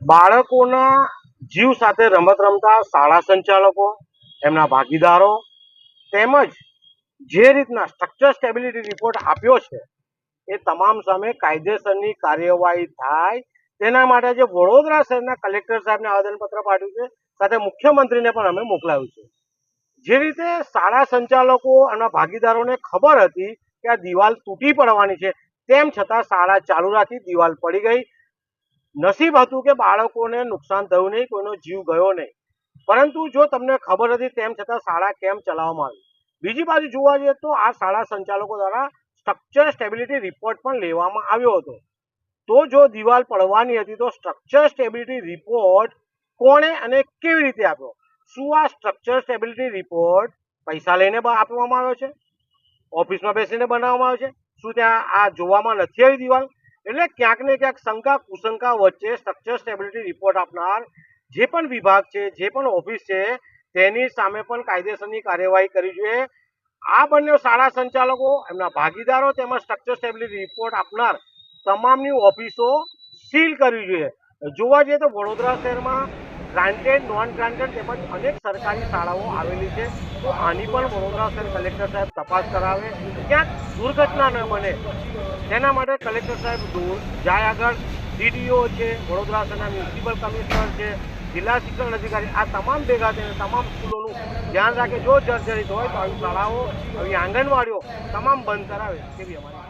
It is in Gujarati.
બાળકોના જીવ સાથે રમત રમતા શાળા સંચાલકો, એમના ભાગીદારો તેમજ જે રીતના સ્ટ્રક્ચર સ્ટેબિલિટી રિપોર્ટ આપ્યો છે, એ તમામ સામે કાયદેસરની કાર્યવાહી થાય. તેના માટે જે વડોદરા શહેરના કલેક્ટર સાહેબને આવેદનપત્ર પાઠવ્યું છે, સાથે મુખ્યમંત્રીને પણ અમે મોકલાવ્યું છે. જે રીતે શાળા સંચાલકો અને ભાગીદારોને ખબર હતી કે આ દિવાલ તૂટી પડવાની છે, તેમ છતાં શાળા ચાલુ રાખી દિવાલ પડી ગઈ. નસીબ હતું કે બાળકોને નુકસાન થયું નહીં, કોઈનો જીવ ગયો નહીં. પરંતુ જો તમને ખબર હતી તેમ છતાં શાળા કેમ ચલાવવામાં આવી? બીજી બાજુ જોવા જઈએ તો આ શાળા સંચાલકો દ્વારા સ્ટ્રક્ચર સ્ટેબિલિટી રિપોર્ટ પણ લેવામાં આવ્યો હતો. તો જો દિવાલ પડવાની હતી તો સ્ટ્રક્ચર સ્ટેબિલિટી રિપોર્ટ કોણે અને કેવી રીતે આપ્યો? શું આ સ્ટ્રક્ચર સ્ટેબિલિટી રિપોર્ટ પૈસા લઈને આપવામાં આવ્યો છે? ઓફિસમાં બેસીને બનાવવામાં આવ્યો છે? શું ત્યાં આ જોવામાં નથી આવી દિવાલ? એટલે ક્યાંક ને ક્યાંક શંકા, કુશંકા વચ્ચે સ્ટ્રક્ચર સ્ટેબિલિટી રિપોર્ટ આપનાર જે પણ વિભાગ છે, જે પણ ઓફિસ છે, તેની સામે પણ કાયદેસરની કાર્યવાહી કરવી જોઈએ. આ બંને શાળા સંચાલકો, એમના ભાગીદારો તેમજ સ્ટ્રક્ચર સ્ટેબિલિટી રિપોર્ટ આપનાર તમામની ઓફિસો સીલ કરવી જોઈએ. જોવા જઈએ તો વડોદરા શહેરમાં ગ્રાન્ટેડ નોન ગ્રાન્ટેડ તેમજ અનેક સરકારી શાળાઓ આવેલી છે. તો આની પણ વડોદરા શહેર કલેક્ટર સાહેબ તપાસ કરાવે. ક્યાંક દુર્ઘટના ન બને, તેના માટે કલેક્ટર સાહેબ દૂર. જાય આગળ ડીડીઓ છે, વડોદરા શહેરના મ્યુનિસિપલ કમિશનર છે, જિલ્લા શિક્ષણ અધિકારી, આ તમામ ભેગા થઈને, તમામ સ્કૂલોનું ધ્યાન રાખે. જો જર્જરિત હોય તો આવી શાળાઓ, આવી આંગણવાડીઓ તમામ બંધ કરાવે, તેવી અમારી